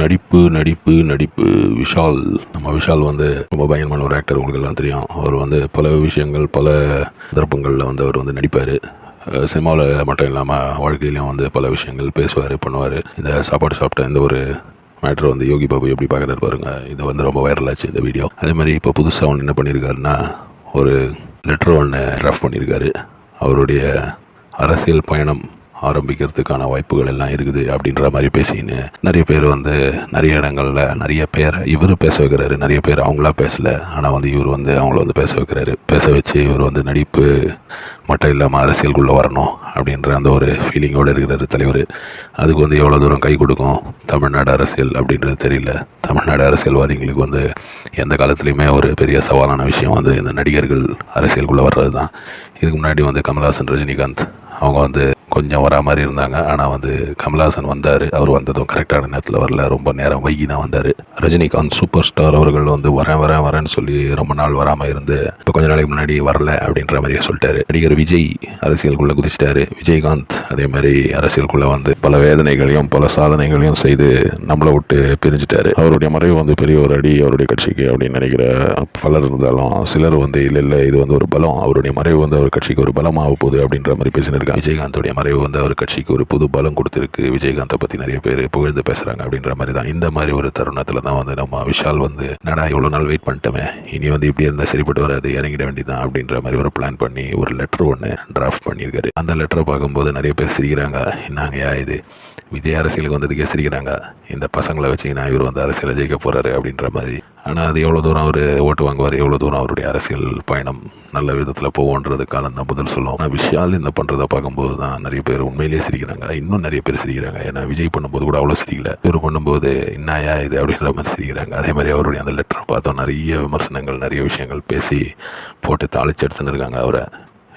நடிப்பு நடிப்பு நடிப்பு. விஷால் நம்ம விஷால் வந்து ரொம்ப பயங்கரமான ஒரு ஆக்டர் உங்களுக்கு எல்லாம் தெரியும். அவர் வந்து பல விஷயங்கள் பல சந்தர்ப்பங்களில் வந்து அவர் வந்து நடிப்பார். சினிமாவில் மட்டும் இல்லாமல் வாழ்க்கையிலையும் வந்து பல விஷயங்கள் பேசுவார் பண்ணுவார். இந்த சாப்பாடு சாப்பிட்ட இந்த ஒரு மேட்ரு வந்து யோகி பாபு எப்படி பார்க்குறாரு பாருங்க. இது வந்து ரொம்ப வைரல் ஆச்சு இந்த வீடியோ அதே மாதிரி இப்போ புதுசாக ஒன்று என்ன பண்ணியிருக்காருன்னா ஒரு லெட்டர் ஒன்று ட்ராஃப்ட் பண்ணியிருக்காரு அவருடைய அரசியல் பயணம் ஆரம்பிக்கிறதுக்கான வாய்ப்புகள் எல்லாம் இருக்குது அப்படின்ற மாதிரி பேசின்னு நிறைய பேர் வந்து நிறைய இடங்களில் நிறைய பேரை இவர் பேச வைக்கிறாரு நிறைய பேர் அவங்களா பேசல. ஆனால் வந்து இவர் வந்து அவங்கள வந்து பேச வைக்கிறாரு. பேச வச்சு இவர் வந்து நடிப்பு மட்டும் இல்லாமல் அரசியலுக்குள்ளே வரணும் அப்படின்ற அந்த ஒரு ஃபீலிங்கோடு இருக்கிறாரு தலைவர். அதுக்கு வந்து எவ்வளோ தூரம் கை கொடுக்கும்? தமிழ்நாடு அரசியல் அப்படின்றது தெரியல. தமிழ்நாடு அரசியல்வாதிகளுக்கு வந்து எந்த காலத்துலேயுமே ஒரு பெரிய சவாலான விஷயம் வந்து இந்த நடிகர்கள் அரசியலுக்குள்ளே வர்றது தான் இதுக்கு முன்னாடி வந்து கமல்ஹாசன் ரஜினிகாந்த் அவங்க வந்து கொஞ்சம் வரா மாதிரி இருந்தாங்க. ஆனால் வந்து கமல்ஹாசன் வந்தார். அவர் வந்ததும் கரெக்டான நேரத்தில் வரல. ரொம்ப நேரம் வைகி தான் வந்தார். ரஜினிகாந்த் சூப்பர் ஸ்டார் அவர்கள் வந்து வரேன் வரேன் வரேன்னு சொல்லி ரொம்ப நாள் வராமல் இருந்து இப்போ கொஞ்ச நாளைக்கு முன்னாடி வரல அப்படின்ற மாதிரியே சொல்லிட்டாரு. நடிகர் விஜய் அரசியலுக்குள்ளே குதிச்சிட்டாரு. விஜயகாந்த் அதே மாதிரி அரசியலுக்குள்ளே வந்து பல வேதனைகளையும் பல சாதனைகளையும் செய்து நம்மளை விட்டு பிரிஞ்சுட்டாரு. அவருடைய மறைவு வந்து பெரிய ஒரு அடி அவருடைய கட்சிக்கு அப்படின்னு நினைக்கிற பலர் இருந்தாலும் சிலர் வந்து இல்லை இல்லை இது வந்து ஒரு பலம். அவருடைய மறைவு வந்து அவர் கட்சிக்கு ஒரு பலமாக போகுது அப்படின்ற மாதிரி பேசினிருக்காங்க. விஜயகாந்தோடைய மறைவு வந்து அவர் கட்சிக்கு ஒரு புது பலம் கொடுத்துருக்கு. விஜயகாந்தை பற்றி நிறைய பேர் புகழ்ந்து பேசுகிறாங்க அப்படின்ற மாதிரி தான் இந்த மாதிரி ஒரு தருணத்தில் தான் வந்து நம்ம விஷால் வந்து நடா இவ்வளோ நாள் வெயிட் பண்ணிட்டோமே? இனி வந்து இப்படி இருந்தால் சரிப்பட்டு வராது. இறங்கிட வேண்டியதான் அப்படின்ற மாதிரி ஒரு பிளான் பண்ணி ஒரு லெட்டர் ஒன்று டிராஃப்ட் பண்ணியிருக்காரு. அந்த லெட்டரை பார்க்கும்போது நிறைய பேர் சிரிக்கிறாங்க. என்னங்கயா இது? விஜய் அரசியலுக்கு வந்ததுக்கே சிரிக்கிறாங்க. இந்த பசங்களை வச்சிங்கன்னா இவர் வந்து அரசியலை ஜெயிக்க போகிறாரு அப்படின்ற மாதிரி. ஆனால் அது எவ்வளோ தூரம் அவர் ஓட்டு வாங்குவார் எவ்வளோ தூரம் அவருடைய அரசியல் பயணம் நல்ல விதத்தில் போவோன்றது காலம் தான் பதில் சொல்லும். ஆனால் விஷால் இந்த பண்ணுறதை பார்க்கும்போது தான் நிறைய பேர் உண்மையிலேயே சிரிக்கிறாங்க. இன்னும் நிறைய பேர் சிரிக்கிறாங்க. ஏன்னா விஜய் பண்ணும்போது கூட அவ்வளோ சிரிக்கல. இவர் பண்ணும்போது என்னாயா இது அப்படின்ற மாதிரி சிரிக்கிறாங்க. அதே மாதிரி அவருடைய அந்த லெட்டரை பார்த்தோம். நிறைய விமர்சனங்கள் நிறைய விஷயங்கள் பேசி போட்டு தாளிச்சு எடுத்துன்னு இருக்காங்க அவரை.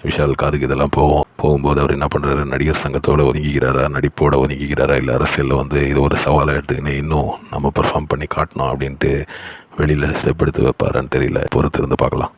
விஷால் காதுக்கு இதெல்லாம் போவோம் போகும்போது அவர் என்ன பண்ணுறாரு நடிகர் சங்கத்தோடு ஒதுங்கிக்கிறாரா? நடிப்போட ஒதுங்கிக்கிறாரா? இல்லை அரசியலில் வந்து இது ஒரு சவாலாக எடுத்துக்கின்னு இன்னும் நம்ம பெர்ஃபார்ம் பண்ணி காட்டணும் அப்படின்ட்டு வெளியில் ஸ்டெப் எடுத்து வைப்பாரான்னு தெரியல. பொறுத்து இருந்து பார்க்கலாம்.